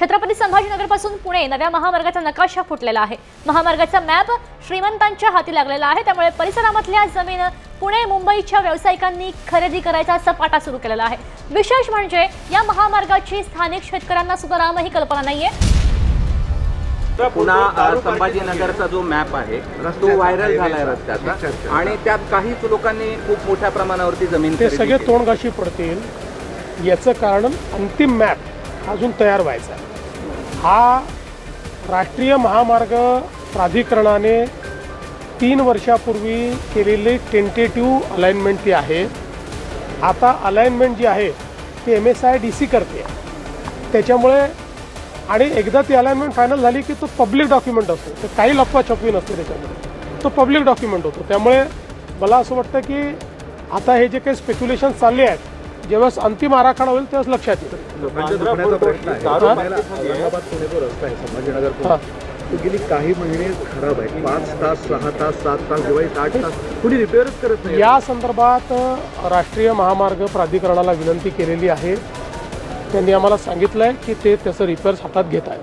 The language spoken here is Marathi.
छत्रपती संभाजीनगरपासून पुणे नव्या महामार्गाचा नकाशा फुटलेला आहे. महामार्गाचा मॅप श्रीमंतांच्या हाती लागलेला आहे. त्यामुळे परिसरामधल्या जमीन पुणे मुंबईच्या व्यावसायिकांनी खरेदी करायचा सपाटा सुरू केलेला आहे. विशेष म्हणजे या महामार्गाची स्थानिक शेतकऱ्यांना सुद्धा रामही कल्पना नाहीये. पुन्हा संभाजीनगरचा जो मॅप आहे तो व्हायरल झालाय रस्त्याचा. आणि त्यात काहीच लोकांनी खूप मोठ्या प्रमाणावरती जमीन ते सगळे. तोंडगाशी पडतील. याचं कारण अंतिम मॅप अजून तयार व्हायचा आहे. हा राष्ट्रीय महामार्ग प्राधिकरणाने तीन वर्षापूर्वी केलेली टेंटेटिव्ह अलाइनमेंट ती आहे आता अलाइनमेंट जी आहे ती M S I D C करते. त्याच्यामुळे आणि एकदा ती अलाइनमेंट फायनल झाली की तो पब्लिक डॉक्युमेंट असतो. तर काही लपवाछपवी नसते त्याच्यामध्ये. तो पब्लिक डॉक्युमेंट होतो. त्यामुळे मला असं वाटतं की आता हे जे काही स्पेक्युलेशन चालले आहेत जेव्हा अंतिम आराखडा होईल तेव्हाच लक्षात येईल. आहे. हा? आहे हा. तो गेली काही महिने खराब आहे. पाच तास सहा तास सात तास दिवाळीत आठ तास कुणी रिपेअरच करत नाही. या संदर्भात राष्ट्रीय महामार्ग प्राधिकरणाला विनंती केलेली आहे. त्यांनी आम्हाला सांगितलं आहे की ते त्याचं रिपेअर्स हातात घेत आहेत.